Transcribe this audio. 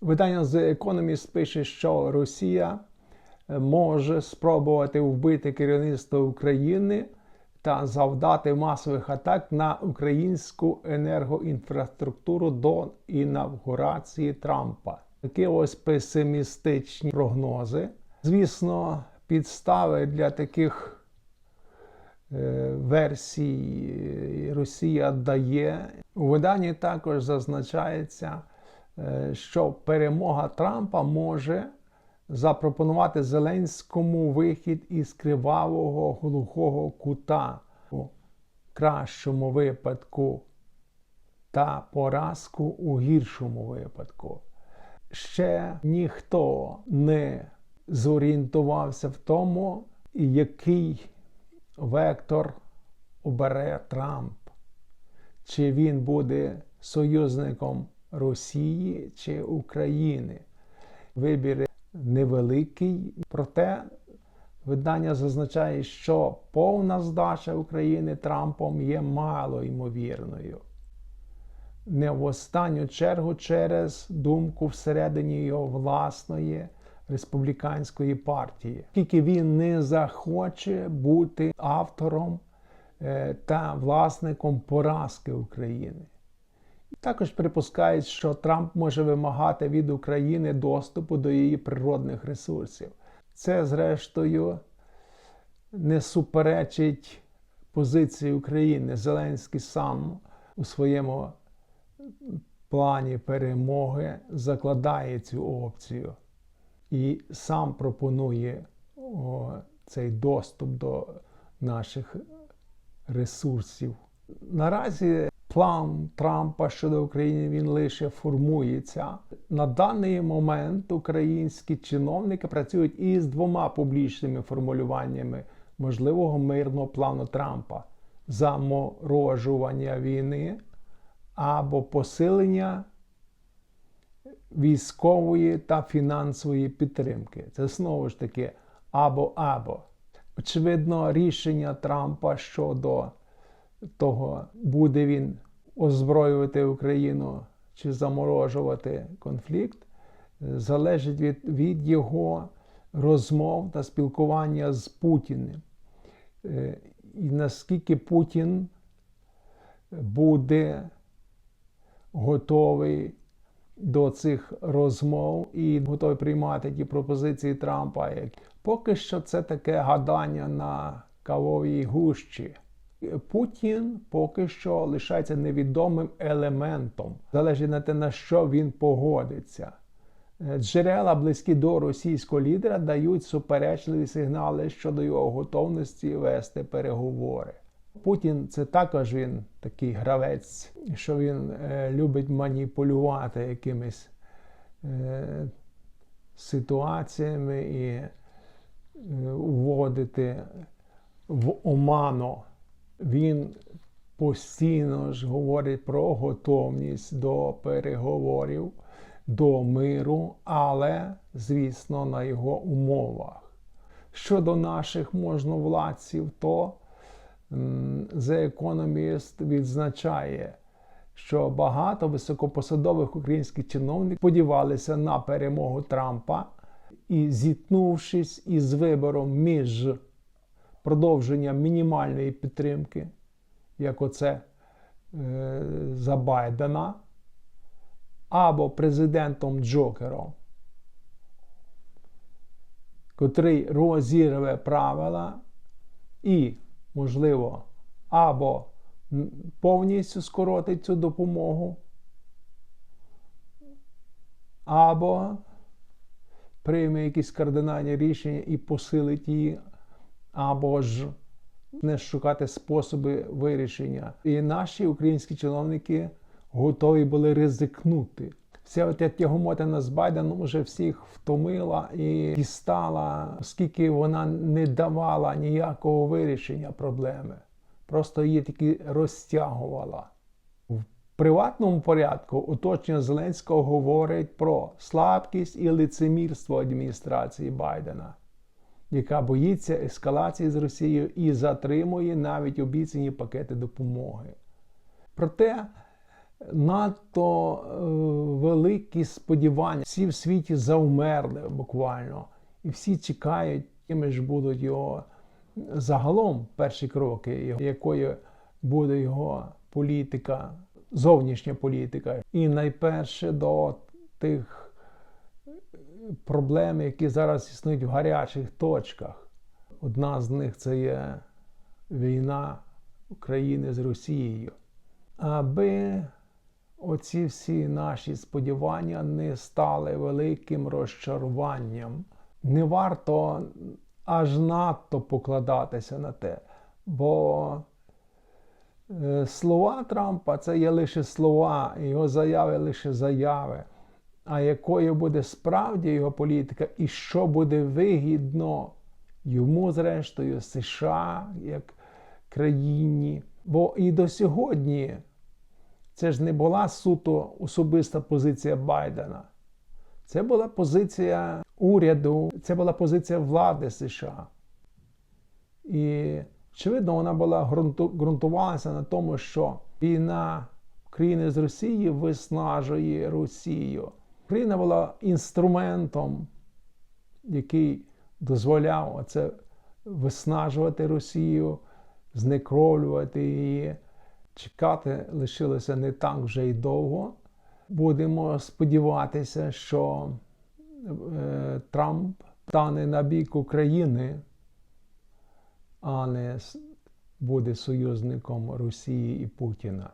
Видання The Economist пише, що Росія е, може спробувати вбити керівництво України та завдати масових атак на українську енергоінфраструктуру до інавгурації Трампа. Такі ось песимістичні прогнози. Звісно, підстави для таких е, версій е, Росія дає. У виданні також зазначається, що перемога Трампа може запропонувати Зеленському вихід із кривавого глухого кута у кращому випадку та поразку у гіршому випадку. Ще ніхто не зорієнтувався в тому, який вектор обере Трамп. Чи він буде союзником Росії чи України. Вибір невеликий, проте видання зазначає, що повна здача України Трампом є мало ймовірною. Не в останню чергу через думку всередині його власної республіканської партії, тільки він не захоче бути автором е, та власником поразки України. Також припускають, що Трамп може вимагати від України доступу до її природних ресурсів. Це, зрештою, не суперечить позиції України. Зеленський сам у своєму плані перемоги закладає цю опцію і сам пропонує о, цей доступ до наших ресурсів. Наразі план Трампа щодо України він лише формується. На даний момент українські чиновники працюють із двома публічними формулюваннями можливого мирного плану Трампа заморожування війни або посилення військової та фінансової підтримки. Це знову ж таки або-або. Очевидно, рішення Трампа щодо того, буде він озброювати Україну чи заморожувати конфлікт, залежить від, від його розмов та спілкування з Путіним. Е, І наскільки Путін буде готовий до цих розмов і готовий приймати ті пропозиції Трампа. Поки що це таке гадання на кавовій гущі. Путін поки що лишається невідомим елементом, залежить на те, на що він погодиться. Джерела, близькі до російського лідера, дають суперечливі сигнали щодо його готовності вести переговори. Путін це також він такий гравець, що він е, любить маніпулювати якимись е, ситуаціями і е, вводити в оману. Він постійно ж говорить про готовність до переговорів, до миру, але, звісно, на його умовах. Щодо наших можновладців, то The Economist відзначає, що багато високопосадових українських чиновників сподівалися на перемогу Трампа і, зіткнувшись із вибором між продовженням мінімальної підтримки, як оце е, за Байдена, або президентом Джокером, котрий розірве правила і можливо, або повністю скоротить цю допомогу, або прийме якісь кардинальні рішення і посилить її, або ж не шукати способи вирішення. І наші українські чиновники готові були ризикнути. Вся от тягомотина з Байденом вже всіх втомила і дістала, оскільки вона не давала ніякого вирішення проблеми. Просто її тільки розтягувала. В приватному порядку оточення Зеленського говорить про слабкість і лицемірство адміністрації Байдена, яка боїться ескалації з Росією і затримує навіть обіцяні пакети допомоги. Проте надто е, великі сподівання. Всі в світі завмерли буквально, і всі чекають, якими ж будуть його загалом перші кроки, якою буде його політика, зовнішня політика. І найперше до тих проблем, які зараз існують в гарячих точках. Одна з них це є війна України з Росією. Аби оці всі наші сподівання не стали великим розчаруванням. Не варто аж надто покладатися на те, бо е, слова Трампа це є лише слова, його заяви лише заяви. А якою буде справді його політика і що буде вигідно йому, зрештою, США як країні. Бо і до сьогодні це ж не була суто особиста позиція Байдена. Це була позиція уряду, це була позиція влади США. І, очевидно, вона була ґрунтувалася на тому, що війна України з Росією виснажує Росію. Україна була інструментом, який дозволяв це виснажувати Росію, знекровлювати її. Чекати лишилося не так вже й довго. Будемо сподіватися, що е, Трамп стане на бік України, а не буде союзником Росії і Путіна.